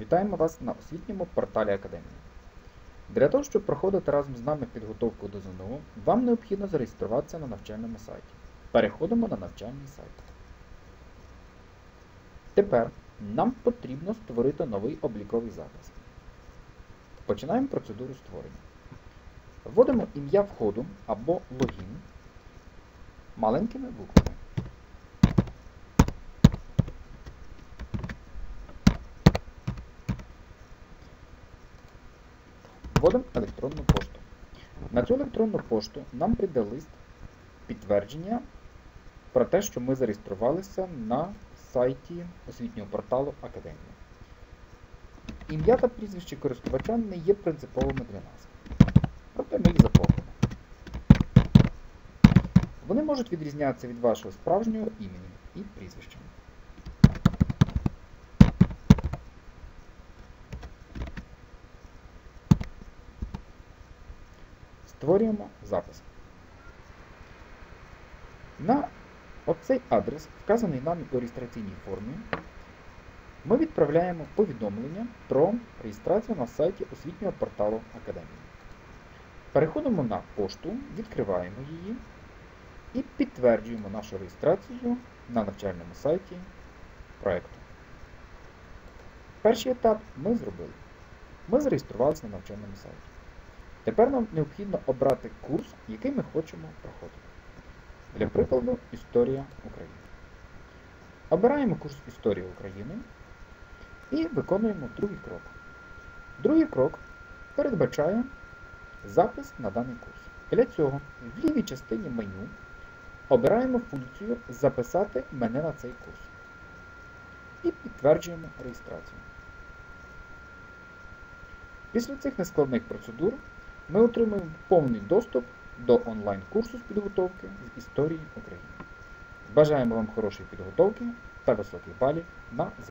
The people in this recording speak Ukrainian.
Вітаємо вас на освітньому порталі Академії. Для того, щоб проходити разом з нами підготовку до ЗНО, вам необхідно зареєструватися на навчальному сайті. Переходимо на навчальний сайт. Тепер нам потрібно створити новий обліковий запис. Починаємо процедуру створення. Вводимо ім'я входу або логін маленькими буквами. Вводимо електронну пошту. На цю електронну пошту нам прийде лист підтвердження про те, що ми зареєструвалися на сайті освітнього порталу Академії. Ім'я та прізвище користувача не є принциповими для нас. Проте ми їх заповнимо. Вони можуть відрізнятися від вашого справжнього імені і прізвища. Створюємо запис. На оцей адрес, вказаний нами у реєстраційній формі, ми відправляємо повідомлення про реєстрацію на сайті освітнього порталу Академії. Переходимо на пошту, відкриваємо її і підтверджуємо нашу реєстрацію на навчальному сайті проєкту. Перший етап ми зробили. Ми зареєструвалися на навчальному сайті. Тепер нам необхідно обрати курс, який ми хочемо проходити. Для прикладу, Історія України. Обираємо курс Історія України і виконуємо другий крок. Другий крок передбачає запис на даний курс. Для цього в лівій частині меню обираємо функцію Записати мене на цей курс і підтверджуємо реєстрацію. Після цих нескладних процедур ми отримуємо повний доступ до онлайн-курсу з підготовки з історії України. Бажаємо вам хорошої підготовки та високих балів на